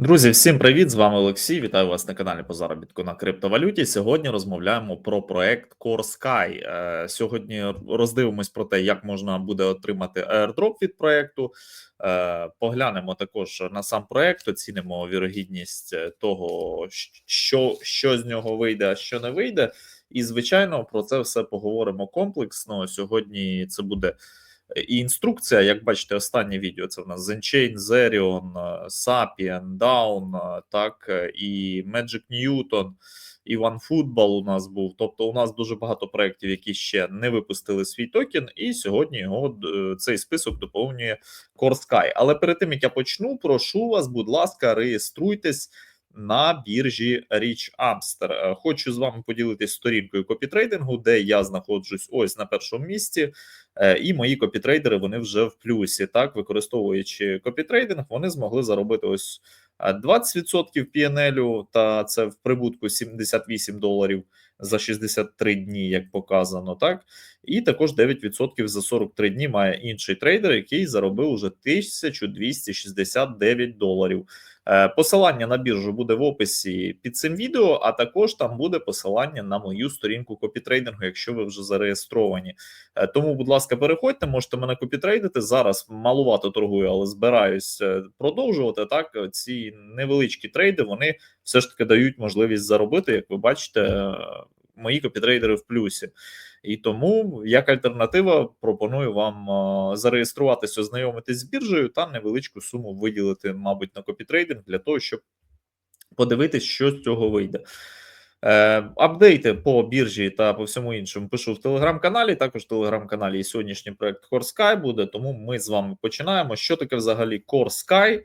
Друзі, всім привіт! З вами Олексій. Вітаю вас на каналі по заробітку на криптовалюті. Сьогодні розмовляємо про проект Core Sky. Е, Сьогодні роздивимось про те, як можна буде отримати airdrop від проекту. Е, Поглянемо також на сам проект, оцінимо вірогідність того, що, що з нього вийде, а що не вийде. І звичайно, про це все поговоримо комплексно. Сьогодні це буде. І інструкція, як бачите, останнє відео це в нас Zenchain, Zerion, Sapien, Down, так, і Magic Newton, і OneFootball у нас був. Тобто, у нас дуже багато проєктів, які ще не випустили свій токен, і сьогодні його цей список доповнює Core Але перед тим як я почну, прошу вас, будь ласка, реєструйтесь на біржі Річ Амстер. Е, хочу з вами поділитися сторінкою копітрейдингу, де я знаходжусь ось на першому місці, е, і мої копітрейдери вони вже в плюсі. Так, використовуючи копітрейдинг, вони змогли заробити ось 20% PNL, та це в прибутку 78 доларів за 63 дні, як показано, так і також 9% за 43 дні має інший трейдер, який заробив уже 1269 доларів. Е, посилання на біржу буде в описі під цим відео, а також там буде посилання на мою сторінку копітрейдингу, якщо ви вже зареєстровані. Е, тому, будь ласка, переходьте, можете мене копітрейдити. Зараз малувато торгую, але збираюсь е, продовжувати. Так, ці невеличкі трейди вони все ж таки дають можливість заробити, як ви бачите, мої копітрейдери в плюсі. І тому, як альтернатива, пропоную вам зареєструватися, ознайомитись з біржею та невеличку суму виділити, мабуть, на копітрейдинг для того, щоб подивитись, що з цього вийде. Е, Апдейти по біржі та по всьому іншому пишу в телеграм-каналі. Також в телеграм-каналі і сьогоднішній проект Core Sky буде. Тому ми з вами починаємо. Що таке взагалі Core Sky?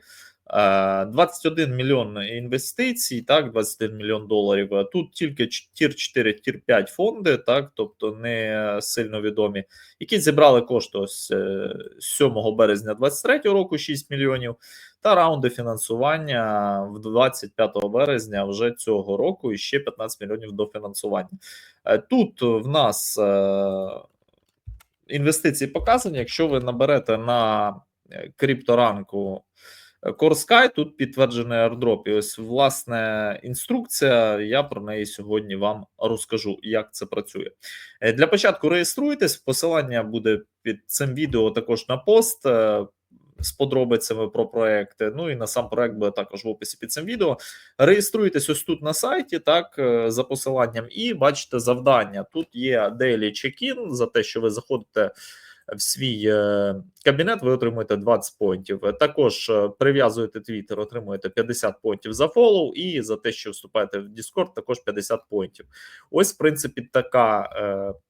21 мільйон інвестицій, так, 21 мільйон доларів. Тут тільки тір 4, тір 5 фонди, так, тобто не сильно відомі, які зібрали кошти ось 7 е, березня 2023 року 6 мільйонів, та раунди фінансування в 25 березня вже цього року і ще 15 мільйонів до фінансування. Е, тут в нас е, інвестиції показані. Якщо ви наберете на крипторанку Корскай тут підтверджений airdrop. І ось власне інструкція. Я про неї сьогодні вам розкажу, як це працює. Е, для початку реєструйтесь. Посилання буде під цим відео також на пост. Е, з подробицями про проекти, ну і на сам проект буде також в описі під цим відео. Реєструйтесь ось тут на сайті, так е, за посиланням, і бачите завдання. Тут є daily check-in за те, що ви заходите в свій е, кабінет, ви отримуєте 20 поінтів. Також е, прив'язуєте Twitter, отримуєте 50 поінтів за фоллоу, і за те, що вступаєте в Discord, також 50 поінтів. Ось, в принципі, така. Е,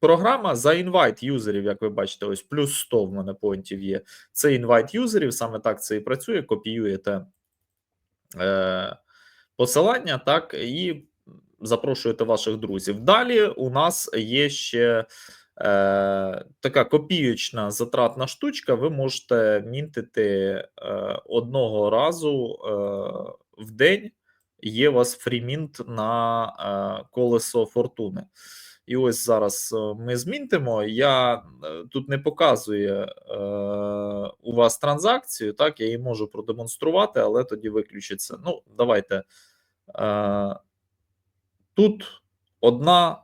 програма за інвайт юзерів, як ви бачите, ось плюс 100 в мене поінтів є. Це інвайт юзерів, саме так це і працює. Копіюєте е, посилання, так, і запрошуєте ваших друзів. Далі у нас є ще Така копійочна затратна штучка, ви можете мінтити е, одного разу е, в день. Є у вас фрімінт на е, колесо фортуни. І ось зараз е, ми змінтимо. Я е, тут не показую е, у вас транзакцію, так, я її можу продемонструвати, але тоді виключиться. Ну, давайте. Тут одна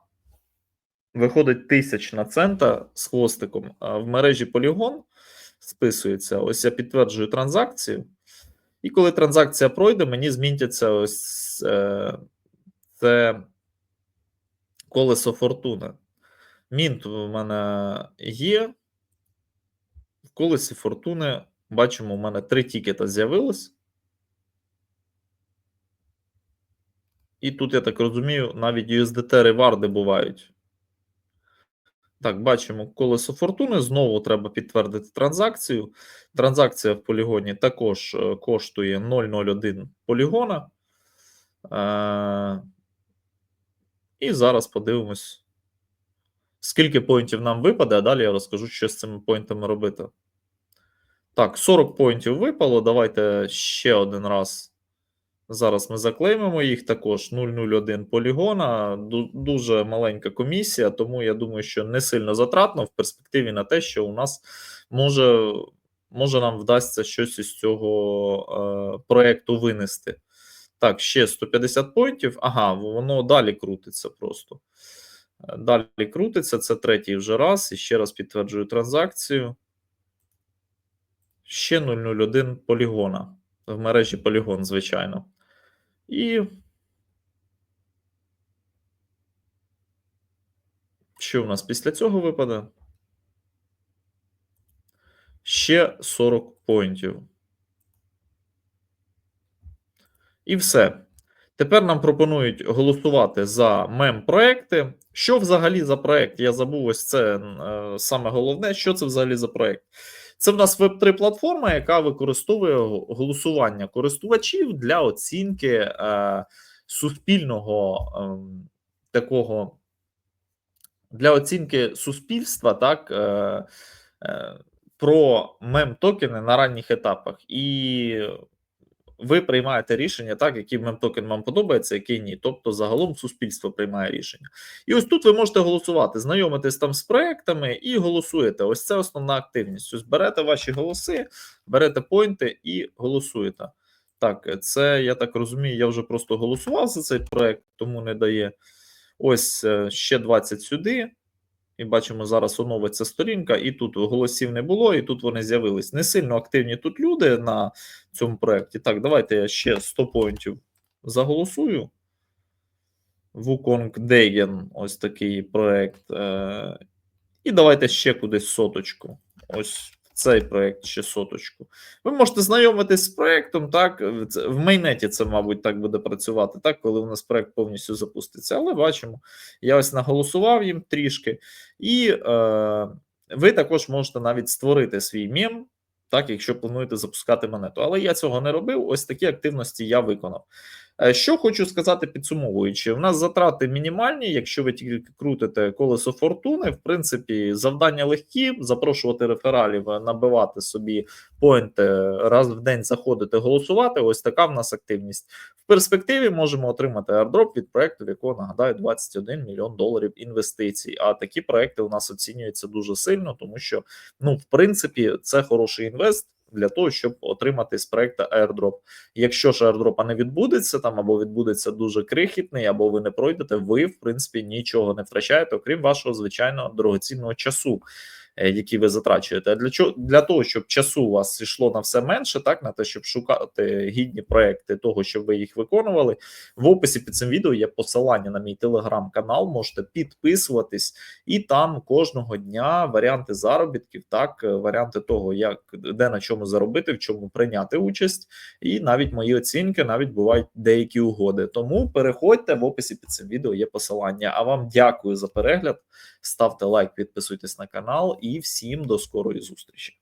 Виходить тисячна цента з хвостиком. а В мережі Polygon списується. Ось я підтверджую транзакцію. І коли транзакція пройде, мені зміниться ось е, це колесо фортуни. Мінт у мене є. В колесі фортуни бачимо, у мене три тікета з'явилось. І тут, я так розумію, навіть USDT реварди бувають. Так, бачимо колесо фортуни. Знову треба підтвердити транзакцію. Транзакція в полігоні також е, коштує 0,01 полігона. Е, І зараз подивимось, скільки поінтів нам випаде, а далі я розкажу, що з цими поінтами робити. Так, 40 поінтів випало. Давайте ще один раз. Зараз ми заклеймимо їх також 001 полігона. Дуже маленька комісія, тому я думаю, що не сильно затратно в перспективі на те, що у нас може може нам вдасться щось із цього е, проекту винести. Так, ще 150 поінтів. Ага, воно далі крутиться просто. Е, Далі крутиться, це третій вже раз. І ще раз підтверджую транзакцію. Ще 001 полігона. В мережі полігон, звичайно. І. Що в нас після цього випаде? Ще 40 поінтів. І все. Тепер нам пропонують голосувати за мем-проекти. Що взагалі за проект? Я забув ось це е, саме головне. Що це взагалі за проект? Це в нас веб 3 платформа, яка використовує голосування користувачів для оцінки е, суспільного е, такого для оцінки суспільства, так. Е, е, про мем-токени на ранніх етапах, і ви приймаєте рішення, так, який мем-токен вам подобається, який ні. Тобто, загалом суспільство приймає рішення. І ось тут ви можете голосувати, знайомитись там з проектами і голосуєте. Ось це основна активність. Ось берете ваші голоси, берете поінти і голосуєте. Так, це я так розумію, я вже просто голосував за цей проект, тому не дає. Ось е, ще 20 сюди. І бачимо, зараз оновиться сторінка, і тут голосів не було, і тут вони з'явились. Не сильно активні тут люди на цьому проєкті. Так, давайте я ще 100 поінтів заголосую. Вуконг Деген ось такий проєкт. Е, І давайте ще кудись соточку. Ось цей проєкт ще соточку. Ви можете знайомитись з проєктом, так. В майнеті це, мабуть, так буде працювати, так, коли у нас проєкт повністю запуститься. Але бачимо, я ось наголосував їм трішки, і е, ви також можете навіть створити свій мем, так, якщо плануєте запускати монету. Але я цього не робив. Ось такі активності я виконав. Що хочу сказати, підсумовуючи, у нас затрати мінімальні. Якщо ви тільки крутите колесо фортуни, в принципі, завдання легкі: запрошувати рефералів, набивати собі поінти, раз в день заходити, голосувати. Ось така в нас активність. В перспективі можемо отримати airdrop від проекту, в якого нагадаю 21 мільйон доларів інвестицій. А такі проекти у нас оцінюються дуже сильно, тому що, ну, в принципі, це хороший інвест для того, щоб отримати з проекту airdrop. Якщо ж airdrop не відбудеться там, або відбудеться дуже крихітний, або ви не пройдете, ви в принципі нічого не втрачаєте, окрім вашого звичайного дорогоцінного часу. Е, які ви затрачуєте. А для чого для того, щоб часу у вас йшло на все менше, так на те, щоб шукати гідні проекти того, щоб ви їх виконували. В описі під цим відео є посилання на мій телеграм-канал. Можете підписуватись, і там кожного дня варіанти заробітків, так варіанти того, як де на чому заробити, в чому прийняти участь, і навіть мої оцінки, навіть бувають деякі угоди. Тому переходьте в описі під цим відео. Є посилання. А вам дякую за перегляд. Ставте лайк, підписуйтесь на канал і всім до скорої зустрічі.